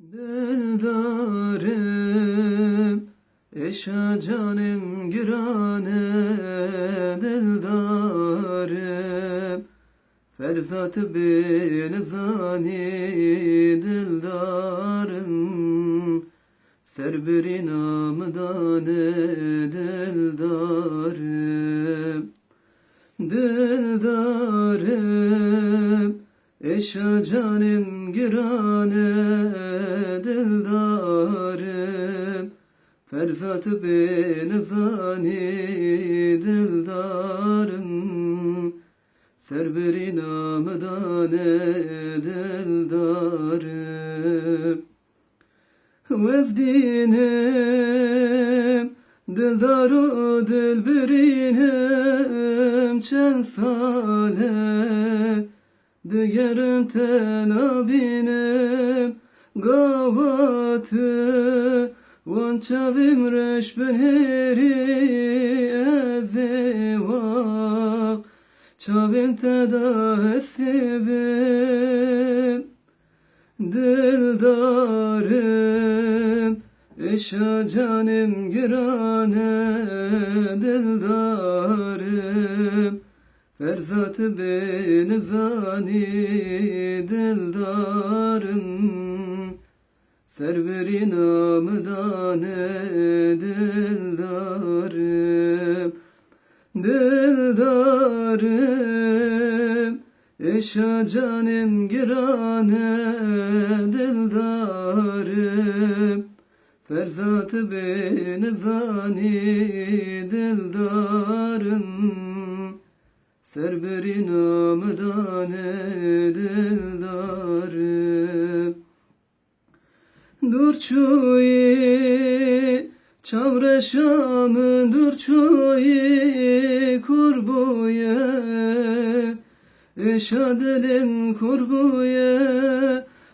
Dildarım Eşa canım girane Dildarım Ferzat bin zani Dildarım Serberi namdan Dildarım Dildarım Eşa canım girane Ferzat bin zani dildarım. Serberi namdan dildarım. Vezdinim Dildaru dilbirinim Çen sale Digerim telabinim Gavatı Reş ben heri ezeva Çavim teda hesibim Dildarım. Eşa canım girane Dildarım. Ferzat bin zani dildarım Serveri namdan dildarım Dildarım Eşa canım girane dildarım Ferzat bin zani dildarım Serberi namdan dildarım Dur çuyi Çavre şamı dur çuyi Kurbuye Eşadelin kurbuye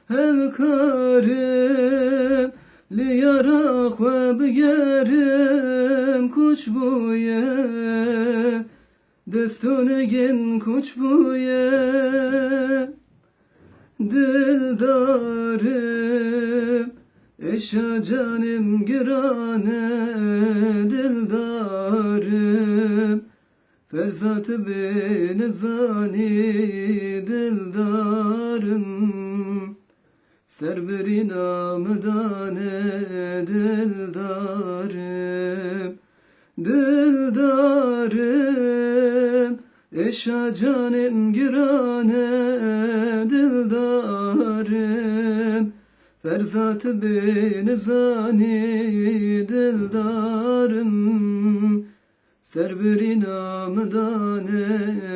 Hevkarım Li yarak ve bigerim Kuçbuye Destonegin kuçbuye Dildarım Eşa canım girane Dildarım Ferzat bin zani Dildarım Serberi namdan dildarım Dildarım Eşa canım girane Ferzat bin zani dildarım. Serberi namdan dildarım